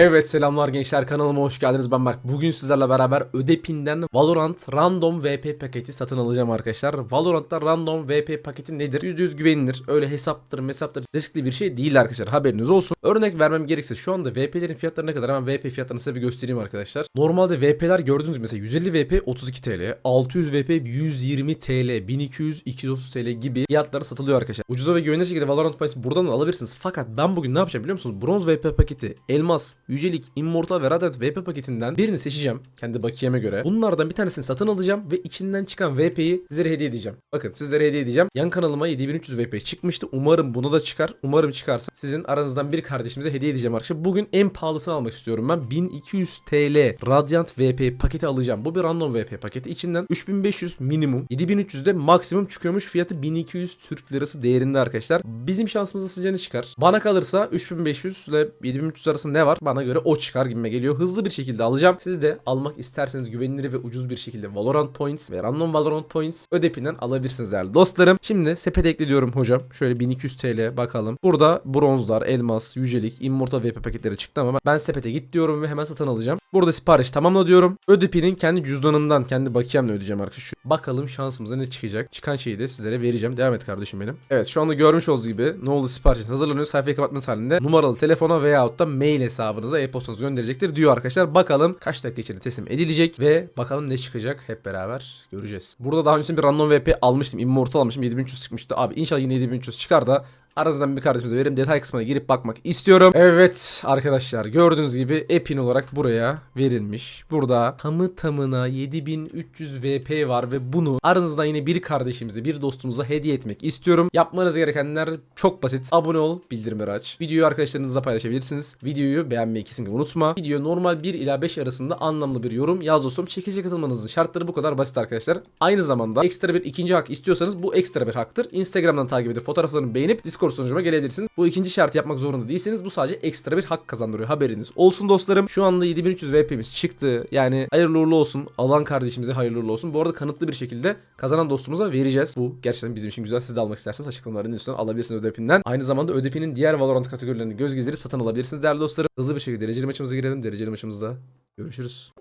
Evet selamlar gençler kanalıma hoş geldiniz ben Berk. Bugün sizlerle beraber Ödepin'den Valorant Random VP paketi satın alacağım arkadaşlar. Valorant'ta Random VP paketi nedir? %100 güvenilir. Öyle hesaptır hesaptır riskli bir şey değil arkadaşlar haberiniz olsun. Örnek vermem gerekirse şu anda VP'lerin fiyatları ne kadar hemen VP fiyatlarını size bir göstereyim arkadaşlar. Normalde VP'ler gördüğünüz mesela 150 VP 32 TL, 600 VP 120 TL, 1200 230 TL gibi fiyatlara satılıyor arkadaşlar. Ucuza ve güvenilir şekilde Valorant paketi buradan da alabilirsiniz. Fakat ben bugün ne yapacağım biliyor musunuz? Bronz VP paketi, Elmas, Yücelik, Immortal ve Radiant VP paketinden birini seçeceğim kendi bakiyeme göre. Bunlardan bir tanesini satın alacağım ve içinden çıkan VP'yi sizlere hediye edeceğim. Bakın sizlere hediye edeceğim. Yan kanalıma 7300 VP çıkmıştı. Umarım bunu da çıkar. Umarım çıkarsa sizin aranızdan bir kardeşimize hediye edeceğim arkadaşlar. Bugün en pahalısını almak istiyorum ben. 1200 TL Radiant VP paketi alacağım. Bu bir random VP paketi. İçinden 3500 minimum, 7300 de maksimum çıkıyormuş. Fiyatı 1200 Türk Lirası değerinde arkadaşlar. Bizim şansımıza ne çıkar? Bana kalırsa 3500 ile 7300 arasında ne var? Bana göre o çıkar gibime geliyor. Hızlı bir şekilde alacağım. Siz de almak isterseniz güvenilir ve ucuz bir şekilde Valorant Points ve Random Valorant Points ödepinden alabilirsiniz değerli dostlarım. Şimdi sepete ekliyorum hocam. Şöyle 1200 TL bakalım. Burada bronzlar, elmas, yücelik, immortal VP paketleri çıktı ama ben sepete git diyorum ve hemen satın alacağım. Burada sipariş tamamla diyorum. Ödepinin kendi cüzdanımdan, kendi bakiyemle ödeyeceğim arkadaşlar. Bakalım şansımıza ne çıkacak. Çıkan şeyi de sizlere vereceğim. Devam et kardeşim benim. Evet şu anda görmüş olduğunuz gibi ne oldu siparişiniz hazırlanıyor. Sayfayı kapatmanız halinde numaralı telefona veyahut da mail hesabınıza e-postanızı gönderecektir diyor arkadaşlar. Bakalım kaç dakika içinde teslim edilecek ve bakalım ne çıkacak hep beraber göreceğiz. Burada daha öncesinde bir random VP almıştım. Immortal almıştım. 7300 çıkmıştı. Abi inşallah yine 7300 çıkar da Aranızdan bir kardeşimize verim. Detay kısmına girip bakmak istiyorum. Evet arkadaşlar gördüğünüz gibi epin olarak buraya verilmiş. Burada tamı tamına 7300 VP var ve bunu aranızdan yine bir kardeşimize bir dostumuza hediye etmek istiyorum. Yapmanız gerekenler çok basit. Abone ol, bildirimleri aç. Videoyu arkadaşlarınızla paylaşabilirsiniz. Videoyu beğenmeyi kesinlikle unutma. Video normal 1 ila 5 arasında anlamlı bir yorum yaz dostum. Çekici katılmanızın şartları bu kadar basit arkadaşlar. Aynı zamanda ekstra bir ikinci hak istiyorsanız bu ekstra bir haktır. Instagram'dan takip edip fotoğraflarını beğenip Discord sunucuma gelebilirsiniz. Bu ikinci şartı yapmak zorunda değilsiniz. Bu sadece ekstra bir hak kazandırıyor. Haberiniz olsun dostlarım. Şu anda 7300 VP'miz çıktı. Yani hayırlı uğurlu olsun. Alan kardeşimize hayırlı uğurlu olsun. Bu arada kanıtlı bir şekilde kazanan dostumuza vereceğiz. Bu gerçekten bizim için güzel. Siz de almak isterseniz açıklamaların üstünden alabilirsiniz ödepinden. Aynı zamanda ödepinin diğer Valorant kategorilerini göz gezdirip satın alabilirsiniz değerli dostlarım. Hızlı bir şekilde dereceli maçımıza girelim. Dereceli maçımızda görüşürüz.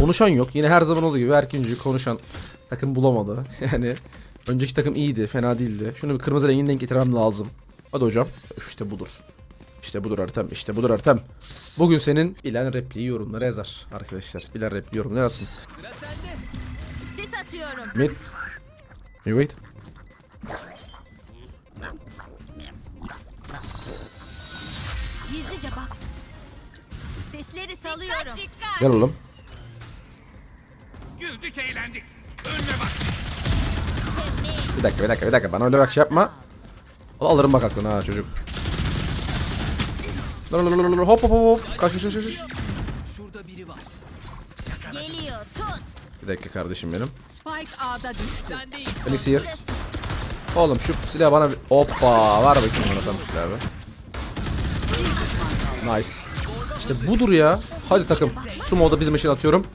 Konuşan yok. Yine her zaman olduğu gibi Erkinci konuşan takım bulamadı. Yani önceki takım iyiydi, fena değildi. Şunu bir kırmızı rengini denk getirmem lazım. Hadi hocam. İşte budur. İşte budur Ertem. İşte budur Ertem. Bugün senin bilen repliği yorumlara yazar arkadaşlar. Bilen repliği yorumlara yazsın. Sis atıyorum. Mid. You wait. Gizlice bak. Sesleri salıyorum. Gel oğlum. Güldük eğlendik. Önüne bak. Dakika bir dakika bir dakika. Bana öyle bak şey yapma. Al- Alırım bak aklına ha çocuk. Dur, dur, dur, dur, Hop hop hop hop. Kaç kaç kaç kaç. Geliyor. Tut. Bir dakika kardeşim benim. Spike A'da düştü. Felix here. Oğlum şu silahı bana bir... Hoppa var bakayım bana sen bu silahı. Nice. İşte budur ya. Hadi takım. Şu smoke'da bizim için atıyorum.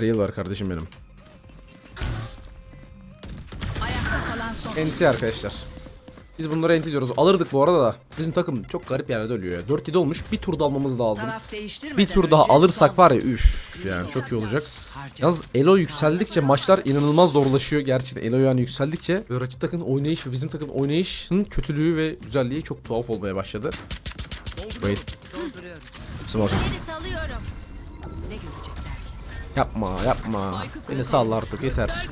Resmen. Var kardeşim benim. NT arkadaşlar. Biz bunları NT diyoruz. Alırdık bu arada da. Bizim takım çok garip yerlerde ölüyor ya. 4-7 olmuş. Bir tur da almamız lazım. Bir tur daha alırsak var ya üf. Yani çok iyi olacak. Yalnız Elo yükseldikçe maçlar inanılmaz zorlaşıyor. Gerçekten Elo yani yükseldikçe rakip takımın oynayış ve bizim takımın oynayışının kötülüğü ve güzelliği çok tuhaf olmaya başladı. Wait. dolduruyorum. Yapma yapma. Beni sal artık yeter.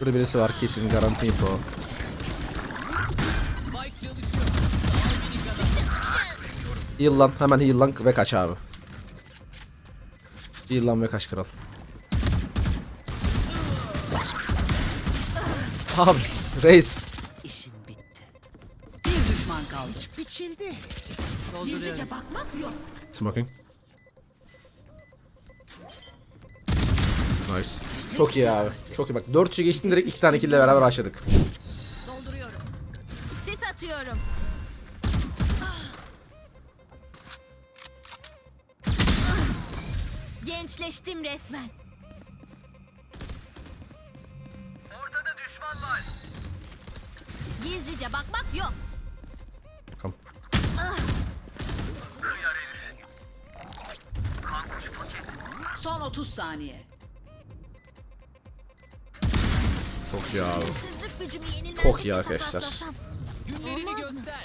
Burada birisi var kesin garanti info. Heal lan hemen heal lan ve kaç abi. Heal lan ve kaç kral. Abi reis. İşin bitti. Bir düşman kaldı. Biçildi. Dolduruyorum. Gizlice bakmak yok. Smoking. Nice. Çok iyi abi. Çok iyi bak. 4-3'ü geçtin direkt 2 tane kill ile beraber başladık. Dolduruyorum. Ses atıyorum. Gençleştim resmen. Ortada düşman var. Gizlice bakmak yok. Come. Son 30 saniye. Çok iyi abi. Çok iyi arkadaşlar.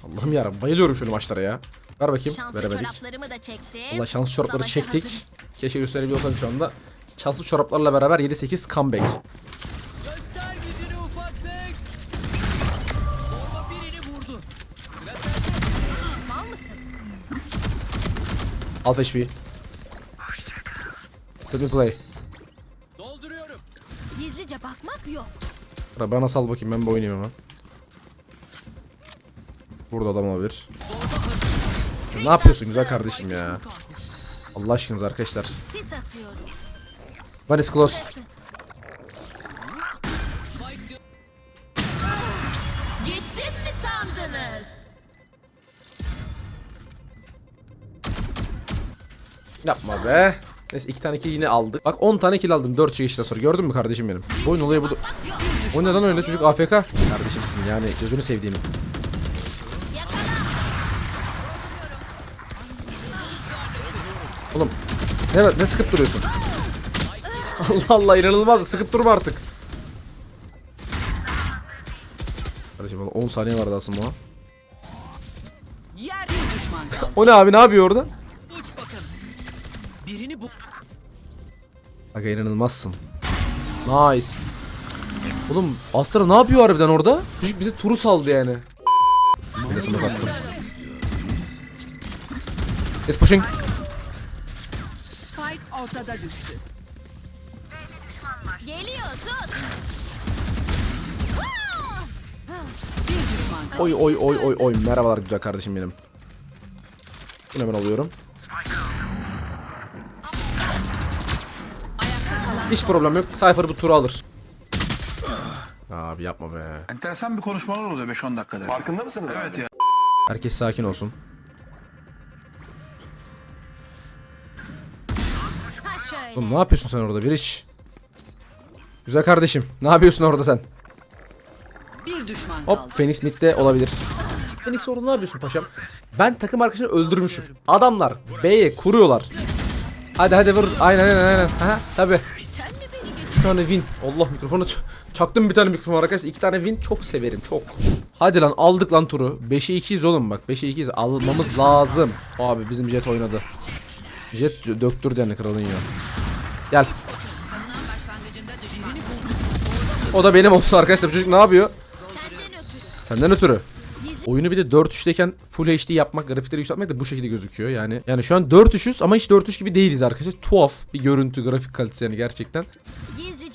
Allah'ım yarabbim bayılıyorum şöyle maçlara ya. Ver bakayım. Şanslı Veremedik. çoraplarımı da çektim. Allah şanslı çorapları Savaşa çektik. hazırım. Keşke gösterebiliyorsam şu anda. Şanslı çoraplarla beraber 7-8 comeback. Göster gücünü ufaklık. Bomba birini vurdu. Sıra sende. Mal mısın? Alt HP. Let me play. Dolduruyorum. Gizlice bakmak yok. Bırak bana sal bakayım ben bir oynayayım hemen. Burada adam olabilir. Ne yapıyorsun güzel kardeşim ya? Allah aşkınız arkadaşlar. One is close. Spike c- Gittim mi sandınız? Yapma be. Neyse iki tane kill yine aldık. Bak 10 tane kill aldım 4 çıkıştan sonra. Gördün mü kardeşim benim? Bu oyun olayı bu. O neden öyle çocuk AFK? Kardeşimsin yani gözünü sevdiğim. Oğlum ne, ne sıkıp duruyorsun? Allah Allah inanılmaz sıkıp durma artık. Kardeşim valla 10 saniye vardı aslında o. O ne abi ne yapıyor orada? Birini bu. Aga inanılmazsın. Nice. Oğlum Astra ne yapıyor harbiden orada? Çocuk bize turu saldı yani. Bir de sana baktım. It's pushing. Spike ortada düştü. Geliyor tut. Bir düşman kaldı. Oy oy oy oy oy. Merhabalar güzel kardeşim benim. Bunu hemen alıyorum. Hiç problem yok. Cypher bu turu alır. Abi yapma be. Enteresan bir konuşmalar oluyor 5-10 dakikada. Farkında mısınız? Evet ya. Herkes sakin olsun. Ha. Oğlum ne yapıyorsun sen orada bir iş? Güzel kardeşim. Ne yapıyorsun orada sen? bir düşman kaldı. Hop Phoenix midde olabilir. Phoenix orada ne yapıyorsun paşam? Ben takım arkadaşını öldürmüşüm. Adamlar B'ye kuruyorlar. Hadi hadi vur. Aynen aynen aynen. Aha tabi. Bir tane win. Allah mikrofonu çaktım bir tane mikrofon arkadaşlar. İki tane win çok severim çok. Hadi lan aldık lan turu. 5'e 2'yiz oğlum bak. 5'e 2'yiz. Almamız lazım. Abi bizim Jet oynadı. Jet döktürdü yani kralın ya. Gel. O da benim olsun arkadaşlar. Çocuk ne yapıyor? Senden ötürü. Oyunu bir de 4-3'teyken full HD yapmak, grafikleri yükseltmek de bu şekilde gözüküyor. Yani yani şu an 4-3'üz ama hiç 4-3 gibi değiliz arkadaşlar. Tuhaf bir görüntü, grafik kalitesi yani gerçekten.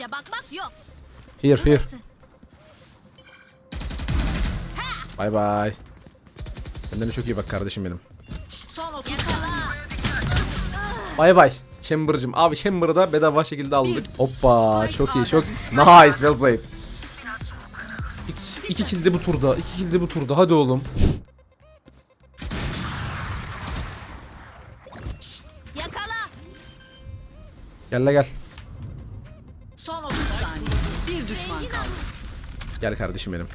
Gizlice bakmak yok. Here, here. Bye bye. Kendine çok iyi bak kardeşim benim. Son 30 Yakala. Bye bye. Chamber'cım. Abi Chamber'ı da bedava şekilde aldık. Hoppa çok iyi çok. Nice well played. İki, iki kill de bu turda. iki kill de bu turda. Hadi oğlum. Yakala. Gel la gel. Gel kardeşim benim.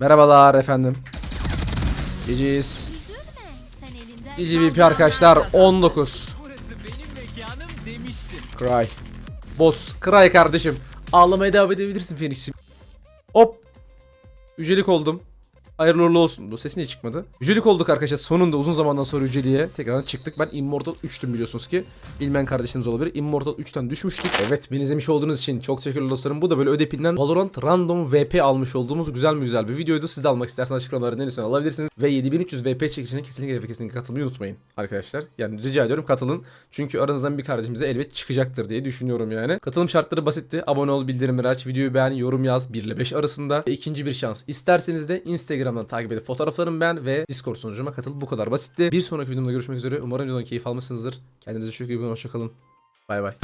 Merhabalar efendim. Geciz. Elinden. GGVP arkadaşlar 19. Burası benim mekanım demiştim. Cry. Bots. Cry kardeşim. Ağlamaya devam edebilirsin Phoenix'im. Hop. Yücelik oldum. Hayırlı uğurlu olsun. Bu ses niye çıkmadı? Yücelik olduk arkadaşlar. Sonunda uzun zamandan sonra yüceliğe tekrardan çıktık. Ben Immortal 3'tüm biliyorsunuz ki. Bilmeyen kardeşiniz olabilir. Immortal 3'ten düşmüştük. Evet beni izlemiş olduğunuz için çok teşekkürler dostlarım. Bu da böyle ödepinden Valorant Random VP almış olduğumuz güzel mi güzel bir videoydu. Siz de almak isterseniz açıklamaların en üstüne alabilirsiniz. Ve 7300 VP çekişine kesinlikle ve kesinlikle katılmayı unutmayın arkadaşlar. Yani rica ediyorum katılın. Çünkü aranızdan bir kardeşimize elbet çıkacaktır diye düşünüyorum yani. Katılım şartları basitti. Abone ol, bildirimleri aç, videoyu beğen, yorum yaz 1 ile 5 arasında. Ve ikinci bir şans isterseniz de Instagram'dan takip edip fotoğraflarımı beğen ve Discord sunucuma katıl. Bu kadar basitti. Bir sonraki videomda görüşmek üzere. Umarım videodan keyif almışsınızdır. Kendinize çok iyi bakın. Hoşçakalın. Bay bay.